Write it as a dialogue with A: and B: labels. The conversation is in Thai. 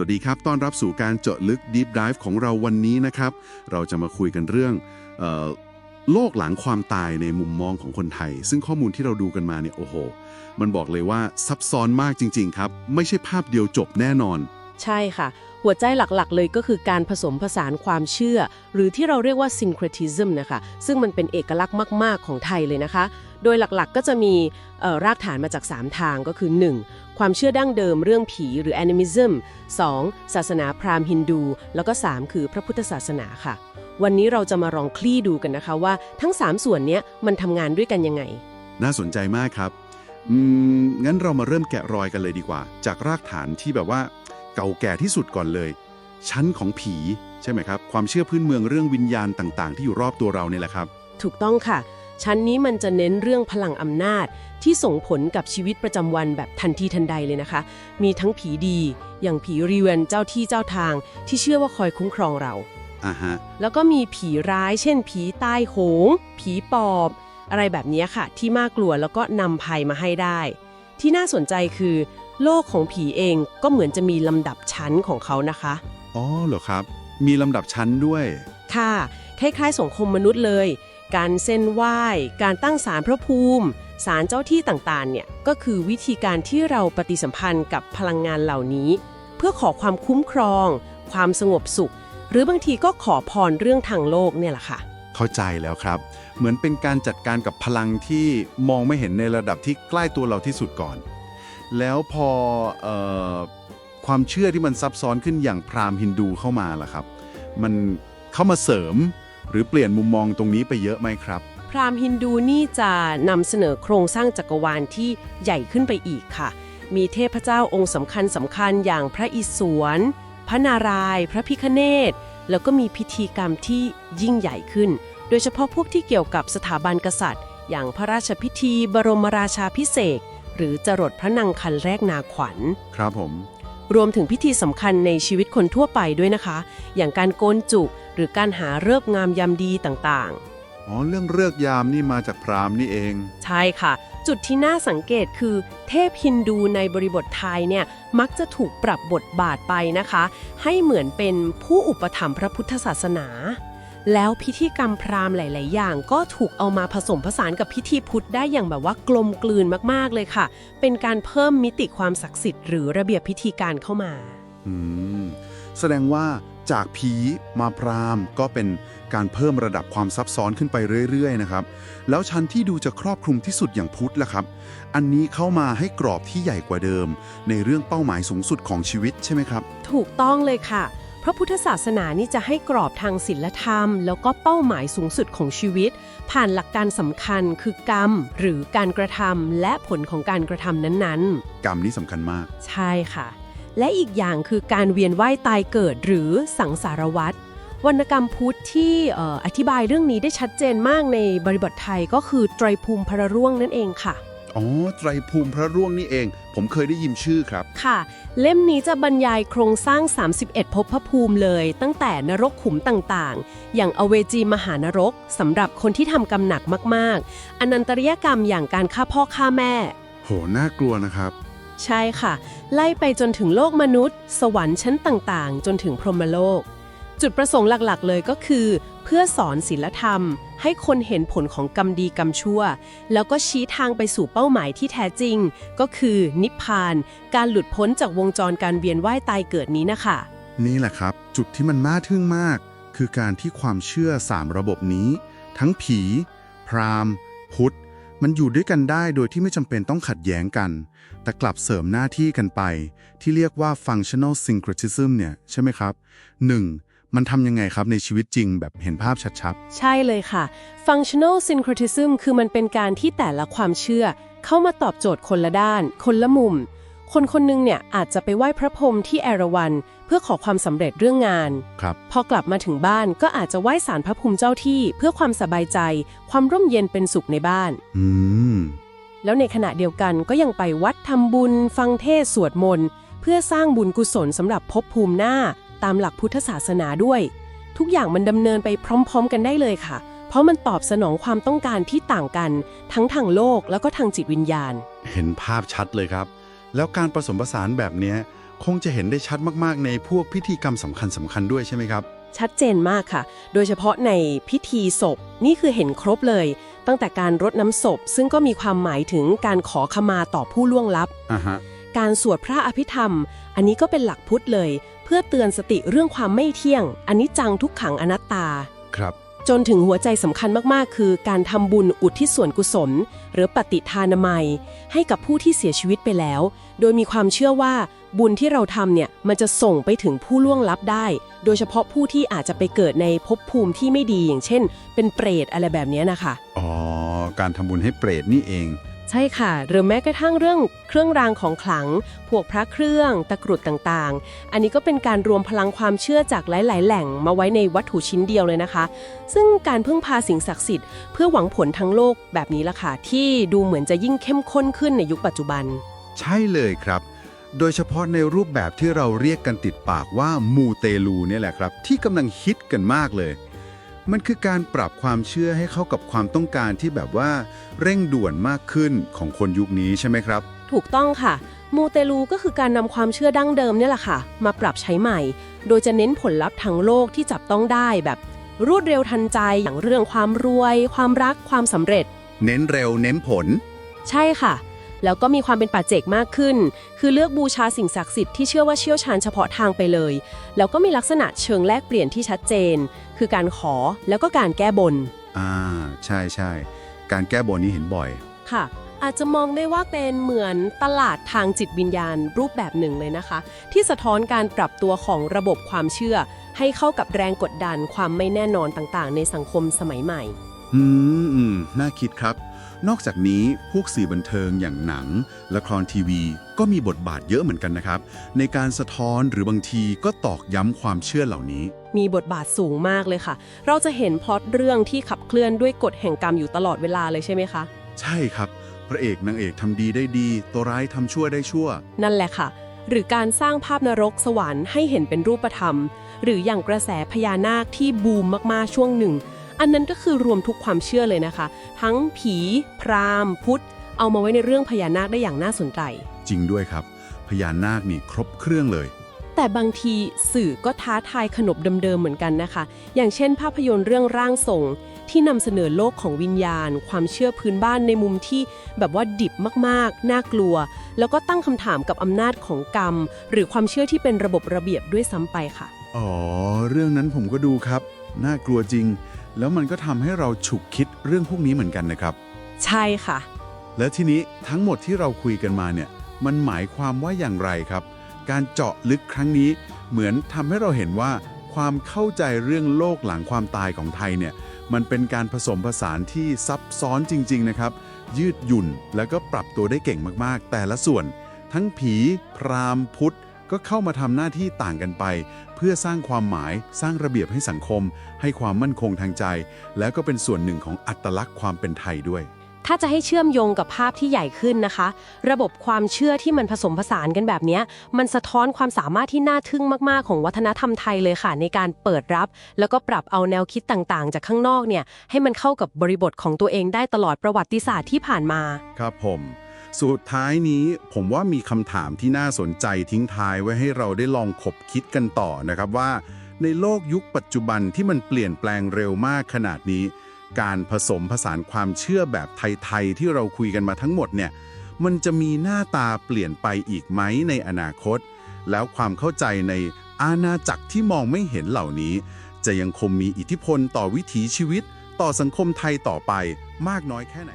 A: วัสดีครับ ต้อนรับสู่การเจาะลึก Deep Dive ของเราวันนี้นะครับ เราจะมาคุยกันเรื่องออโลกหลังความตายในมุมมองของคนไทย ซึ่งข้อมูลที่เราดูกันมาเนี่ยโอ้โห มันบอกเลยว่าซับซ้อนมากจริง ๆ ครับ ไม่ใช่ภาพเดียวจบแน่นอน
B: ใช่ค่ะ หัวใจหลักๆ เลยก็คือการผสมผสานความเชื่อ หรือที่เราเรียกว่า syncretism นะคะ ซึ่งมันเป็นเอกลักษณ์มาก ๆ ของไทยเลยนะคะ โดยหลักๆก็จะมีรากฐานมาจาก 3 ทางก็คือ 1. ความเชื่อดั้งเดิมเรื่องผีหรือ animism 2. ศาสนาพราหมณ์ฮินดู แล้วก็ 3 คือพระพุทธศาสนาค่ะ วันนี้เราจะมาลองคลี่ดูกันนะคะว่าทั้ง 3 ส่วนเนี้ยมันทำงานด้วยกันยังไง
A: น่าสนใจมากครับงั้นเรามาเริ่มแกะรอยกันเลยดีกว่า จากรากฐานที่แบบว่า เก่าแก่ที่สุดก่อนเลย ชั้นของผีใช่ไหมครับ ความเชื่อพื้นเมืองเรื่องวิญญาณต่างๆ ที่อยู่รอบตัวเราเนี่ยแหละครับ
B: ถูกต้องค่ะ ชั้นนี้มันจะเน้นเรื่องพลังอำนาจที่ส่งผลกับชีวิตประจำวันแบบทันทีทันใดเลยนะคะ มีทั้งผีดี อย่างผีรีเวนเจ้าที่เจ้าทาง ที่เชื่อว่าคอยคุ้มครองเรา
A: อ่าฮะ
B: แล้วก็มีผีร้าย เช่น ผีใต้โหง ผีปอบ อะไรแบบนี้ค่ะ ที่น่ากลัวแล้วก็นำภัยมาให้ได้ ที่น่าสนใจคือ โลกของผีเองก็เหมือนจะมีลำดับชั้นของเขานะคะ
A: อ๋อเหรอครับ มีลำดับชั้นด้วย
B: ค่ะ คล้ายๆสังคมมนุษย์เลย การเส้นไหว้ การตั้งศาลพระภูมิศาลเจ้าที่ต่างๆ เนี่ย ก็คือวิธีการที่เราปฏิสัมพันธ์กับพลังงานเหล่านี้ เพื่อขอความคุ้มครอง ความสงบสุข หรือบางทีก็ขอพรเรื่องทางโลกเนี่ยแหละค่ะ
A: เข้าใจแล้วครับ เหมือนเป็นการจัดการกับพลังที่มองไม่เห็นในระดับที่ใกล้ตัวเราที่สุดก่อน แล้วพอออความเชื่อที่มันซับซ้อนขึ้นอย่างพราหมณ์ฮินดูเข้ามาล่ะครับ มันเข้ามาเสริมหรือเปลี่ยนมุมมองตรงนี้ไปเยอะไหมครับ
B: พราหมณ์ฮินดูนี่จะนำเสนอโครงสร้างจักรวาลที่ใหญ่ขึ้นไปอีกค่ะ มีเทพเจ้าองค์สำคัญสำคัญอย่างพระอิศวร พระนารายณ์พระพิคเนศแล้วก็มีพิธีกรรมที่ยิ่งใหญ่ขึ้น โดยเฉพาะพวกที่เกี่ยวกับสถาบันกษัตริย์ อย่างพระราชพิธีบรมราชาพิเศษ หรือจรดพระนางคันแรกนาขวัญ
A: ครับผม
B: รวมถึงพิธีสำคัญในชีวิตคนทั่วไปด้วยนะคะ อย่างการโกนจุกหรือการหาเลิกษ์งามยามดีต่างๆ
A: อ๋อ เรื่องเลือกยามนี่มาจากพราหมณ์นี่เอง
B: ใช่ค่ะ จุดที่น่าสังเกตคือ เทพฮินดูในบริบทไทยเนี่ยมักจะถูกปรับบทบาทไปนะคะ ให้เหมือนเป็นผู้อุปถัมภ์พระพุทธศาสนา แล้วพิธีกรรมพราหมณ์หลาย ๆ อย่าง ก็ถูกเอามาผสมผสานกับพิธีพุทธได้อย่างแบบว่ากลมกลืนมาก ๆ เลยค่ะ เป็นการเพิ่มมิติความศักดิ์สิทธิ์หรือระเบียบพิธีการเข้ามา
A: อืม แสดงว่าจากผีมาพราหมณ์ก็เป็นการเพิ่มระดับความซับซ้อนขึ้นไปเรื่อย ๆ นะครับ แล้วชั้นที่ดูจะครอบคลุมที่สุดอย่างพุทธล่ะครับ อันนี้เข้ามาให้กรอบที่ใหญ่กว่าเดิม ในเรื่องเป้าหมายสูงสุดของชีวิตใช่ไหมครับ
B: ถูกต้องเลยค่ะ พระพุทธศาสนานี่จะให้กรอบทางศีลธรรม แล้วก็เป้าหมายสูงสุดของชีวิต ผ่านหลักการสำคัญคือกรรม หรือการกระทำและผลของการกระทำนั้นๆ
A: กรรมนี้สำคัญมาก
B: ใช่ค่ะ และอีกอย่างคือการเวียนว่ายตายเกิดหรือสังสารวัฏวรรณกรรมพุทธที่เอ่ออธิบายเรื่องนี้ได้ชัดเจนมากในบริบทไทยก็คือไตรภูมิพระร่วงนั่นเองค่ะ
A: อ๋อ ไตรภูมิพระร่วงนี่เอง ผมเคยได้ยินชื่อครับ
B: ค่ะ เล่มนี้จะบรรยายโครงสร้าง 31 ภพภูมิเลย ตั้งแต่นรกขุมต่างๆ อย่างอเวจีมหานรกสำหรับคนที่ทำกรรมหนักมากๆ อนันตริยกรรมอย่างการฆ่าพ่อฆ่าแม่
A: โห น่ากลัวนะครับ
B: ใช่ค่ะ ไล่ไปจนถึงโลกมนุษย์ สวรรค์ชั้นต่างๆ จนถึงพรหมโลก จุดประสงค์หลักๆ เลยก็คือเพื่อสอนศีลธรรม ให้คนเห็นผลของกรรมดีกรรมชั่ว แล้วก็ชี้ทางไปสู่เป้าหมายที่แท้จริง ก็คือนิพพาน การหลุดพ้นจากวงจรการเวียนว่ายตายเกิดนี้นะคะ
A: นี่แหละครับ จุดที่มันน่าทึ่งมาก คือการที่ความเชื่อสามระบบนี้ ทั้งผี พราหมณ์ พุทธ มันอยู่ด้วยกันได้โดยที่ไม่จำเป็นต้องขัดแย้งกัน แต่กลับเสริมหน้าที่กันไป ที่เรียกว่า functional syncretism เนี่ยใช่ไหมครับ 1. มันทำยังไงครับในชีวิตจริงแบบเห็นภาพชัด
B: ใช่เลยค่ะ functional syncretism คือมันเป็นการที่แต่ละความเชื่อ เข้ามาตอบโจทย์คนละด้าน คนละมุม คนคนหนึงเนี่ยอาจจะไปไหว้พระพรหมที่เอราวัณเพื่อขอความสำเร็จเรื่องงาน
A: ๆครับ
B: พอกลับมาถึงบ้านก็อาจจะไหว้ศาลพระภูมิเจ้าที่เพื่อความสบายใจ ความร่มเย็นเป็นสุขในบ้าน
A: อืม
B: แล้วในขณะเดียวกันก็ยังไปวัดทำบุญ ฟังเทศน์สวดมนต์ เพื่อสร้างบุญกุศลสำหรับภพภูมิหน้า ตามหลักพุทธศาสนาด้วย ทุกอย่างมันดำเนินไปพร้อม ๆ กันได้เลยค่ะ เพราะมันตอบสนองความต้องการที่ต่างกัน ทั้งทางโลกแล้วก็ทางจิตวิญญาณ
A: เห็นภาพชัดเลยครับ แล้วการผสมผสานแบบเนี้ยคงจะเห็นได้ชัดมากๆ ในพวกพิธีกรรมสำคัญสำคัญๆด้วยใช่ไหมครับ
B: ชัดเจนมากค่ะ โดยเฉพาะในพิธีศพ นี่คือเห็นครบเลย ตั้งแต่การรดน้ำศพ ซึ่งก็มีความหมายถึงการขอขมาต่อผู้ล่วงลับ
A: อ่าฮะ
B: การสวดพระอภิธรรม อันนี้ก็เป็นหลักพุทธเลย เพื่อเตือนสติเรื่องความไม่เที่ยงอันนี้จังทุกขังอนัตตา
A: ครับ
B: จนถึงหัวใจสำคัญมากๆ คือการทำบุญอุทิศส่วนกุศล หรือปฏิทานามัย ให้กับผู้ที่เสียชีวิตไปแล้ว โดยมีความเชื่อว่าบุญที่เราทำเนี่ยมันจะส่งไปถึงผู้ล่วงลับได้ โดยเฉพาะผู้ที่อาจจะไปเกิดในภพภูมิที่ไม่ดีอย่างเช่น เป็นเปรตอะไรแบบเนี้ยนะคะ
A: อ๋อ การทำบุญให้เปรตนี่เอง
B: ใช่ค่ะ หรือแม้กระทั่งเรื่องเครื่องรางของขลัง พวกพระเครื่อง ตะกรุดต่างๆ อันนี้ก็เป็นการรวมพลังความเชื่อจากหลาย ๆ แหล่งมาไว้ในวัตถุชิ้นเดียวเลยนะคะ ซึ่งการพึ่งพาสิ่งศักดิ์สิทธิ์เพื่อหวังผลทั้งโลกแบบนี้ละค่ะ ที่ดูเหมือนจะยิ่งเข้มข้นขึ้นในยุคปัจจุบัน
A: ใช่เลยครับ โดยเฉพาะในรูปแบบที่เราเรียกกันติดปากว่ามูเตลูเนี่ยแหละครับ ที่กำลังฮิตกันมากเลย มันคือการปรับความเชื่อให้เข้ากับความต้องการที่แบบว่าเร่งด่วนมากขึ้นของคนยุคนี้ใช่ไหมครับ
B: ถูกต้องค่ะ มูเตลูก็คือการนำความเชื่อดั้งเดิมเนี่ยแหละค่ะ มาปรับใช้ใหม่ โดยจะเน้นผลลัพธ์ทางโลกที่จับต้องได้แบบ รวดเร็วทันใจอย่างเรื่องความรวย ความรักความสำเร็จ
A: เน้นเร็วเน้นผล
B: ใช่ค่ะ แล้วก็มีความเป็นปัจเจกมากขึ้น คือเลือกบูชาสิ่งศักดิ์สิทธิ์ที่เชื่อว่าเชี่ยวชาญเฉพาะทางไปเลย แล้วก็มีลักษณะเชิงแลกเปลี่ยนที่ชัดเจน คือการขอแล้วก็การแก้บน
A: อ่า ใช่ใช่การแก้บนนี้เห็นบ่อย
B: ค่ะ อาจจะมองได้ว่าเป็นเหมือนตลาดทางจิตวิญญาณรูปแบบหนึ่งเลยนะคะ ที่สะท้อนการปรับตัวของระบบความเชื่อ ให้เข้ากับแรงกดดันความไม่แน่นอนต่างๆ ในสังคมสมัยใหม่
A: อืมอืมน่าคิดครับ นอกจากนี้พวกสื่อบันเทิงอย่างหนัง ละครทีวี ก็มีบทบาทเยอะเหมือนกันนะครับ ในการสะท้อนหรือบางทีก็ตอกย้ำความเชื่อเหล่านี้
B: มีบทบาทสูงมากเลยค่ะ เราจะเห็นพล็อตเรื่องที่ขับเคลื่อนด้วยกฎแห่งกรรมอยู่ตลอดเวลาเลยใช่ไหมคะ
A: ใช่ครับ พระเอกนางเอกทำดีได้ดี ตัวร้ายทำชั่วได้ชั่ว
B: นั่นแหละค่ะ หรือการสร้างภาพนรกสวรรค์ให้เห็นเป็นรูปธรรม หรืออย่างกระแสพญานาคที่บูมมากๆช่วงหนึ่ง อันนั้นก็คือรวมทุกความเชื่อเลยนะคะ ทั้งผี พราหมณ์ พุทธ เอามาไว้ในเรื่องพญานาคได้อย่างน่าสนใจ
A: จริงด้วยครับ พญานาคนี่ครบเครื่องเลย
B: แต่บางทีสื่อก็ท้าทายขนบเดิมๆเหมือนกันนะคะ อย่างเช่น ภาพยนตร์เรื่องร่างทรงที่นำเสนอโลกของวิญญาณ ความเชื่อพื้นบ้านในมุมที่แบบว่าดิบมากๆ น่ากลัว แล้วก็ตั้งคำถามกับอำนาจของกรรม หรือความเชื่อที่เป็นระบบระเบียบด้วยซ้ำไปค่ะ
A: อ๋อ เรื่องนั้นผมก็ดูครับ น่ากลัวจริง แล้วมันก็ทำให้เราฉุกคิดเรื่องพวกนี้เหมือนกันนะครับ
B: ใช่ค่ะ
A: และทีนี้ทั้งหมดที่เราคุยกันมาเนี่ย มันหมายความว่าอย่างไรครับ การเจาะลึกครั้งนี้เหมือนทำให้เราเห็นว่าความเข้าใจเรื่องโลกหลังความตายของไทยเนี่ย มันเป็นการผสมผสานที่ซับซ้อนจริง ๆ นะครับ ยืดหยุ่นแล้วก็ปรับตัวได้เก่งมากๆ แต่ละส่วน ทั้งผี พราหมณ์พุทธ ก็เข้ามาทำหน้าที่ต่างกันไป เพื่อสร้างความหมายสร้างระเบียบให้สังคม ให้ความมั่นคงทางใจ แล้วก็เป็นส่วนหนึ่งของอัตลักษณ์ความเป็นไทยด้วย
B: ถ้าจะให้เชื่อมโยงกับภาพที่ใหญ่ขึ้นนะคะ ระบบความเชื่อที่มันผสมผสานกันแบบเนี้ยมันสะท้อนความสามารถที่น่าทึ่งมากๆ ของวัฒนธรรมไทยเลยค่ะ ในการเปิดรับ แล้วก็ปรับเอาแนวคิดต่างๆ จากข้างนอกเนี่ยให้มันเข้ากับบริบทของตัวเองได้ตลอดประวัติศาสตร์ที่ผ่านมา
A: ครับผม สุดท้ายนี้ผมว่ามีคำถามที่น่าสนใจทิ้งท้ายไว้ให้เราได้ลองขบคิดกันต่อนะครับว่า ในโลกยุคปัจจุบันที่มันเปลี่ยนแปลงเร็วมากขนาดนี้ การผสมผสานความเชื่อแบบไทยๆที่เราคุยกันมาทั้งหมดเนี่ยมันจะมีหน้าตาเปลี่ยนไปอีกไหมในอนาคต แล้วความเข้าใจในอาณาจักรที่มองไม่เห็นเหล่านี้ จะยังคงมีอิทธิพลต่อวิถีชีวิต ต่อสังคมไทยต่อไปมากน้อยแค่ไหน